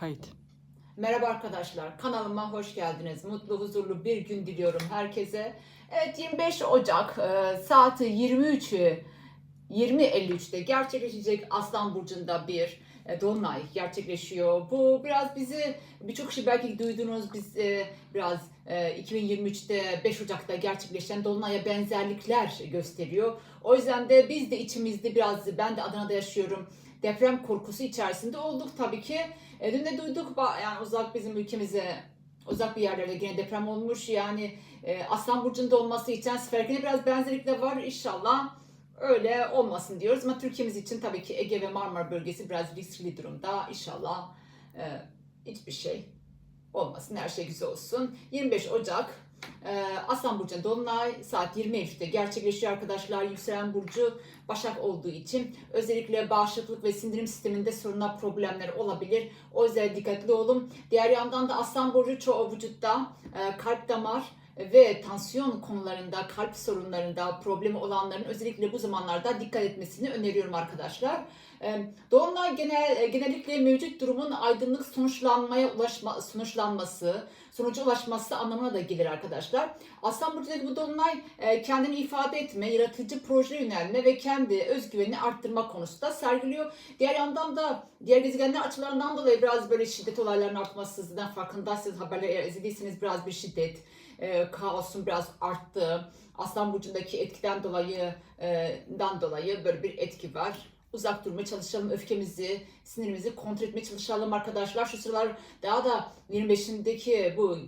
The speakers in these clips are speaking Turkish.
Kayıt. Merhaba arkadaşlar, kanalıma hoş geldiniz. Mutlu, huzurlu bir gün diliyorum herkese. Evet, 25 Ocak e, saati 23'ü 20.53'te gerçekleşecek Aslan Burcu'nda bir e, dolunay gerçekleşiyor. Bu biraz bizi birçok şey belki duydunuz. Biz e, biraz e, 2023'te 5 Ocak'ta gerçekleşen dolunaya benzerlikler gösteriyor. O yüzden de biz de içimizde biraz ben de Adana'da yaşıyorum. Deprem korkusu içerisinde olduk tabii ki. Dün de duyduk yani uzak bizim ülkemize uzak bir yerlerde yine deprem olmuş. Yani e, Aslan Burcu'nda olması için Sfergen'e biraz benzerlik de var. İnşallah öyle olmasın diyoruz. Ama Türkiye'miz için tabii ki Ege ve Marmara bölgesi biraz riskli durumda. İnşallah e, hiçbir şey olmasın. Her şey güzel olsun. 25 Ocak Aslan Burcu'nda Dolunay saat 23'te gerçekleşiyor arkadaşlar. Yükselen Burcu Başak olduğu için özellikle bağışıklık ve sindirim sisteminde sorunlar, problemler olabilir. O yüzden dikkatli olun. Diğer yandan da Aslan Burcu çoğu vücutta e, kalp damar ve tansiyon konularında, kalp sorunlarında problemi olanların özellikle bu zamanlarda dikkat etmesini öneriyorum arkadaşlar. Dolunay genel, genellikle mevcut durumun aydınlık sonuçlanmaya ulaşma, sonuçlanması, sonuca ulaşması anlamına da gelir arkadaşlar. Aslan Burcu'ndaki bu dolunay kendini ifade etme, yaratıcı proje yönelme ve kendi özgüvenini arttırma konusunda sergiliyor. Diğer yandan da diğer gezegenler açılarından dolayı biraz böyle şiddet olaylarının artması sizden farkındaysanız haberleri izlediyseniz biraz bir şiddet, e, kaosun biraz arttı. Aslan Burcu'ndaki etkiden dolayı, e, dolayı böyle bir etki var uzak durmaya çalışalım. Öfkemizi, sinirimizi kontrol etmeye çalışalım arkadaşlar. Şu sıralar daha da 25'indeki bu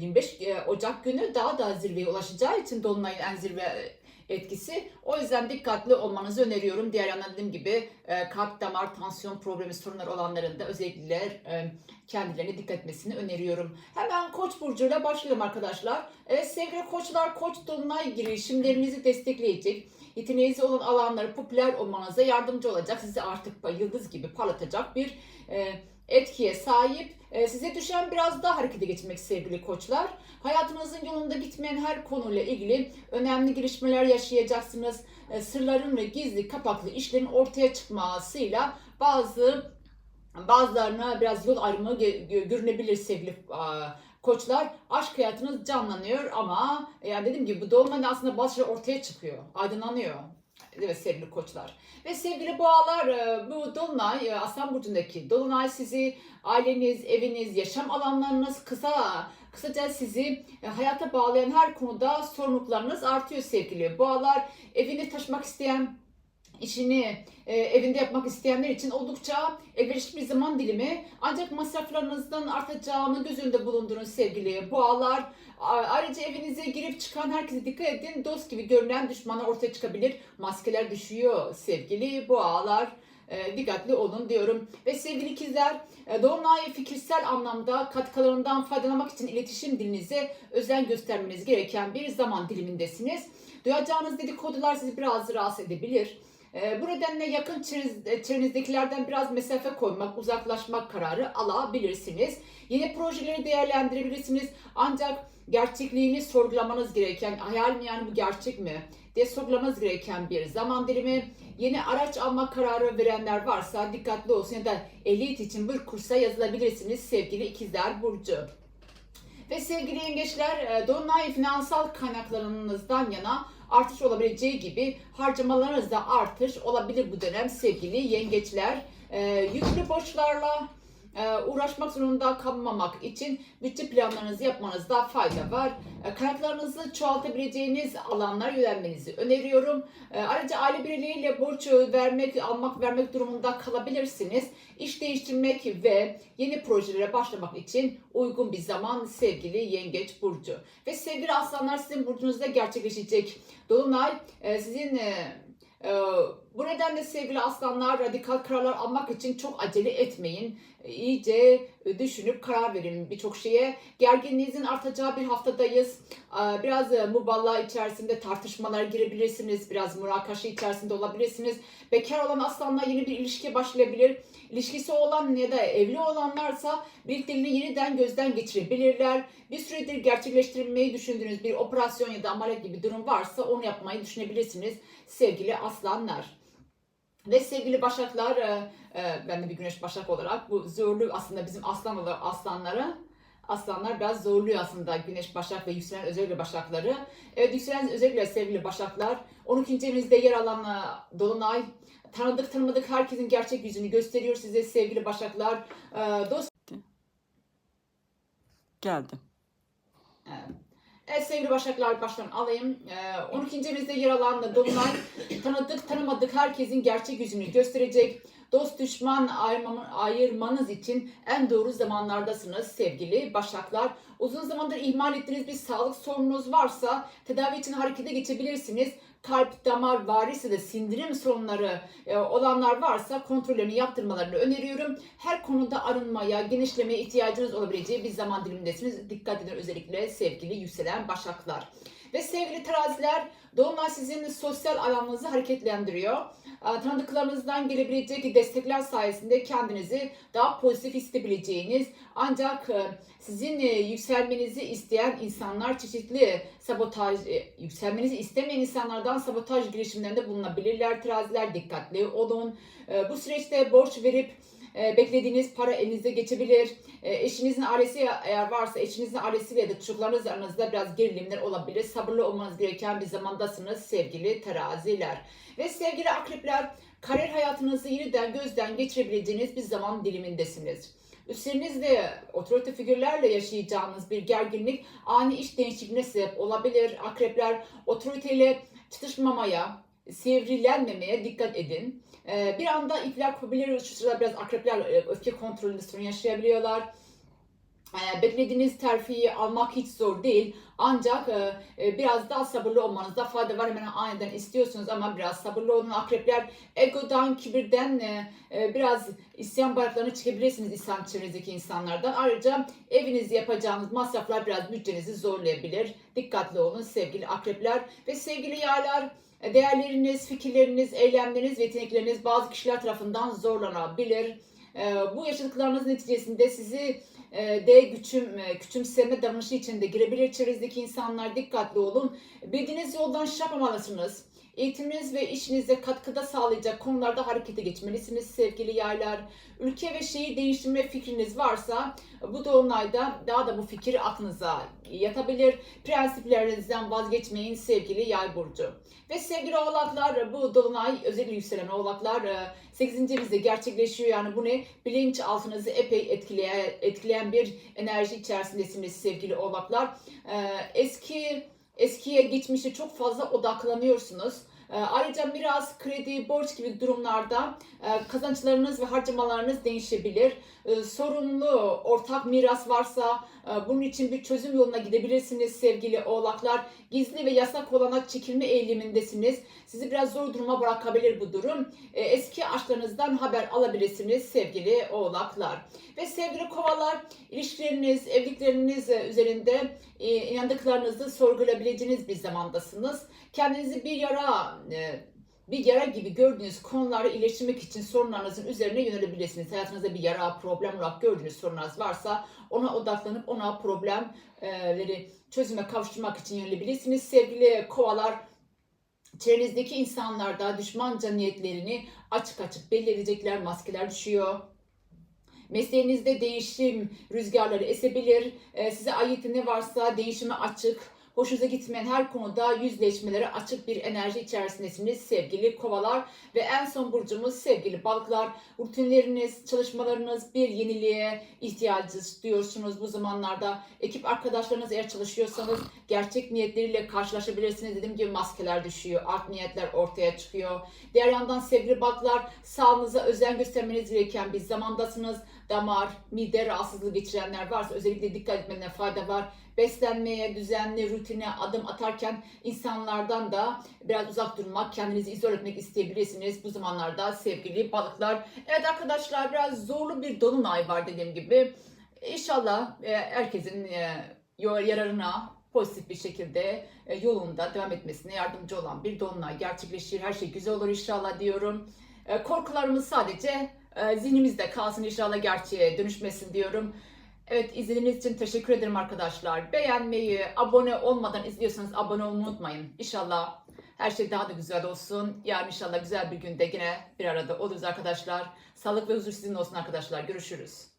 25 Ocak günü daha da zirveye ulaşacağı için Dolunay'ın en zirve etkisi. O yüzden dikkatli olmanızı öneriyorum. Diğer yandan dediğim gibi e, kalp, damar, tansiyon problemi sorunlar olanların da özellikle e, kendilerine dikkat etmesini öneriyorum. Hemen Koç burcuyla başlayalım arkadaşlar. Evet sevgili koçlar, Koç dolunay girişimlerinizi destekleyecek yeteneğiniz olan alanları popüler olmanıza yardımcı olacak. Sizi artık yıldız gibi parlatacak bir e, etkiye sahip. E, size düşen biraz daha harekete geçmek sevgili koçlar. Hayatınızın yolunda gitmeyen her konuyla ilgili önemli gelişmeler yaşayacaksınız. E, sırların ve gizli kapaklı işlerin ortaya çıkmasıyla bazı bazılarına biraz yol ayrımı görünebilir sevgili koçlar. Aşk hayatınız canlanıyor ama yani dediğim gibi bu dolunayda aslında bazı şeyler ortaya çıkıyor, aydınlanıyor. Evet sevgili koçlar. Ve sevgili boğalar e, bu dolunay e, Aslan Burcu'ndaki dolunay sizi aileniz, eviniz, yaşam alanlarınız kısa kısaca sizi e, hayata bağlayan her konuda sorumluluklarınız artıyor sevgili boğalar. Evini taşımak isteyen işini e, evinde yapmak isteyenler için oldukça elverişli bir zaman dilimi. Ancak masraflarınızdan artacağını göz önünde bulundurun sevgili boğalar. Ayrıca evinize girip çıkan herkese dikkat edin. Dost gibi görünen düşmanlar ortaya çıkabilir. Maskeler düşüyor sevgili boğalar. E, dikkatli olun diyorum. Ve sevgili ikizler, e, Dolunay fikirsel anlamda katkılarından faydalanmak için iletişim dilinize özen göstermeniz gereken bir zaman dilimindesiniz. Duyacağınız dedikodular sizi biraz rahatsız edebilir. E, Bu nedenle yakın çevreniz- çevrenizdekilerden biraz mesafe koymak, uzaklaşmak kararı alabilirsiniz. Yeni projeleri değerlendirebilirsiniz. Ancak gerçekliğini sorgulamanız gereken, hayal mi yani bu gerçek mi diye sorgulamanız gereken bir zaman dilimi. Yeni araç alma kararı verenler varsa dikkatli olsun ya da ehliyet için bir kursa yazılabilirsiniz sevgili ikizler Burcu. Ve sevgili yengeçler, e, Dolunay finansal kaynaklarınızdan yana artış olabileceği gibi harcamalarınızda artış olabilir bu dönem sevgili yengeçler. E, yüklü borçlarla e, uğraşmak zorunda kalmamak için bütçe planlarınızı yapmanızda fayda var. E, kaynaklarınızı çoğaltabileceğiniz alanlara yönelmenizi öneriyorum. E, ayrıca aile bireyleriyle borç vermek, almak, vermek durumunda kalabilirsiniz. İş değiştirmek ve yeni projelere başlamak için uygun bir zaman sevgili Yengeç Burcu. Ve sevgili aslanlar sizin burcunuzda gerçekleşecek Dolunay e, sizin e, e, bu nedenle sevgili aslanlar radikal kararlar almak için çok acele etmeyin. E, İyice e, düşünüp karar verin birçok şeye. Gerginliğinizin artacağı bir haftadayız. Biraz e, muballa içerisinde tartışmalar girebilirsiniz. Biraz murakaşa içerisinde olabilirsiniz. Bekar olan aslanlar yeni bir ilişkiye başlayabilir. İlişkisi olan ya da evli olanlarsa birliklerini yeniden gözden geçirebilirler. Bir süredir gerçekleştirmeyi düşündüğünüz bir operasyon ya da ameliyat gibi durum varsa onu yapmayı düşünebilirsiniz sevgili aslanlar. Ve sevgili Başaklar, e, e, ben de bir Güneş Başak olarak bu zorlu aslında bizim aslan olarak aslanları Aslanlar biraz zorluyor aslında Güneş Başak ve yükselen özellikle Başakları. Evet yükselen özellikle sevgili Başaklar 12. evinizde yer alan e, Dolunay tanıdık tanımadık herkesin gerçek yüzünü gösteriyor size sevgili Başaklar. E, dost Geldim. Evet sevgili Başaklar baştan alayım. Ee, 12. evinizde yer alan da Dolunay tanıdık tanımadık herkesin gerçek yüzünü gösterecek. Dost düşman ayırmanız için en doğru zamanlardasınız sevgili Başaklar. Uzun zamandır ihmal ettiğiniz bir sağlık sorununuz varsa tedavi için harekete geçebilirsiniz. Kalp, damar, varis de sindirim sorunları e, olanlar varsa kontrollerini yaptırmalarını öneriyorum. Her konuda arınmaya, genişlemeye ihtiyacınız olabileceği bir zaman dilimindesiniz. Dikkat edin özellikle sevgili yükselen başaklar. Ve sevgili teraziler, Dolunay sizin sosyal alanınızı hareketlendiriyor. Ee, Tanıdıklarınızdan gelebilecek destekler sayesinde kendinizi daha pozitif hissedebileceğiniz ancak e, sizin e, yükselmenizi isteyen insanlar çeşitli sabotaj, e, yükselmenizi istemeyen insanlardan sabotaj girişimlerinde bulunabilirler. Teraziler dikkatli olun. E, Bu süreçte borç verip e, beklediğiniz para elinize geçebilir. E, eşinizin ailesi eğer varsa eşinizin ailesiyle ya da çocuklarınız aranızda biraz gerilimler olabilir. Sabırlı olmanız gereken bir zamandasınız sevgili teraziler. Ve sevgili akrepler kariyer hayatınızı yeniden gözden geçirebileceğiniz bir zaman dilimindesiniz. Üstlerinizde otorite figürlerle yaşayacağınız bir gerginlik ani iş değişikliğine sebep olabilir. Akrepler otoriteyle çatışmamaya, sivrilenmemeye dikkat edin. Ee, bir anda ipler. Şu sırada biraz akrepler e, öfke kontrolünde sorun yaşayabiliyorlar. Ee, beklediğiniz terfiyi almak hiç zor değil. Ancak e, e, biraz daha sabırlı olmanızda fayda var. Hemen aniden istiyorsunuz ama biraz sabırlı olun. Akrepler egodan, kibirden biraz isyan bayraklarını çekebilirsiniz İslam çevrenizdeki insanlardan. Ayrıca evinizde yapacağınız masraflar biraz bütçenizi zorlayabilir. Dikkatli olun sevgili akrepler ve sevgili yaylar. E, Değerleriniz, fikirleriniz, eylemleriniz ve yetenekleriniz bazı kişiler tarafından zorlanabilir. E, Bu yaşadıklarınız neticesinde sizi e, de güçüm, küçümseme davranışı içinde girebilir çevrenizdeki insanlar dikkatli olun. Bildiğiniz yoldan şaşmamalısınız. Eğitiminiz ve işinize katkıda sağlayacak konularda harekete geçmelisiniz sevgili yaylar. Ülke ve şehir değiştirme fikriniz varsa bu dolunayda daha da bu fikir aklınıza yatabilir. Prensiplerinizden vazgeçmeyin sevgili yay burcu. Ve sevgili oğlaklar bu dolunay özellikle yükselen oğlaklar 8. evinizde gerçekleşiyor. Yani bu ne? Bilinç altınızı epey etkileyen, etkileyen bir enerji içerisindesiniz sevgili oğlaklar. Ee, Eski eskiye geçmişe çok fazla odaklanıyorsunuz. Ee, Ayrıca biraz kredi, borç gibi durumlarda e, kazançlarınız ve harcamalarınız değişebilir. Ee, Sorumlu ortak miras varsa e, bunun için bir çözüm yoluna gidebilirsiniz sevgili oğlaklar. Gizli ve yasak olana çekilme eğilimindesiniz. Sizi biraz zor duruma bırakabilir bu durum. E, Eski aşklarınızdan haber alabilirsiniz sevgili oğlaklar. Ve sevgili kovalar, ilişkileriniz, evlilikleriniz üzerinde inandıklarınızı sorgulayabileceğiniz bir zamandasınız. Kendinizi bir yara e, bir yara gibi gördüğünüz konuları iyileştirmek için sorunlarınızın üzerine yönelebilirsiniz. Hayatınızda bir yara, problem olarak gördüğünüz sorunlarınız varsa ona odaklanıp ona problemleri çözüme kavuşturmak için yönelebilirsiniz. Sevgili kovalar, çevrenizdeki insanlar da düşmanca niyetlerini açık açık belli edecekler, maskeler düşüyor. Mesleğinizde değişim rüzgarları esebilir. Ee, size ait ne varsa değişime açık, hoşunuza gitmeyen her konuda yüzleşmelere açık bir enerji içerisindesiniz sevgili kovalar. Ve en son burcumuz sevgili balıklar. Rutinleriniz, çalışmalarınız bir yeniliğe ihtiyacı duyuyorsunuz bu zamanlarda. Ekip arkadaşlarınız eğer çalışıyorsanız gerçek niyetleriyle karşılaşabilirsiniz. Dediğim gibi maskeler düşüyor, art niyetler ortaya çıkıyor. Diğer yandan sevgili balıklar sağlığınıza özen göstermeniz gereken bir zamandasınız. Damar, mide rahatsızlığı geçirenler varsa özellikle dikkat etmene fayda var. Beslenmeye, düzenli, rutine adım atarken insanlardan da biraz uzak durmak, kendinizi izole etmek isteyebilirsiniz bu zamanlarda sevgili balıklar. Evet arkadaşlar biraz zorlu bir dolunay var dediğim gibi. İnşallah e, herkesin e, yararına pozitif bir şekilde e, yolunda devam etmesine yardımcı olan bir dolunay gerçekleşir. Her şey güzel olur inşallah diyorum. Korkularımız sadece zihnimizde kalsın inşallah gerçeğe dönüşmesin diyorum. Evet izlediğiniz için teşekkür ederim arkadaşlar. Beğenmeyi, abone olmadan izliyorsanız abone olmayı unutmayın. İnşallah Her şey daha da güzel olsun. Yarın inşallah güzel bir günde yine bir arada oluruz arkadaşlar. Sağlık ve huzur sizin olsun arkadaşlar. Görüşürüz.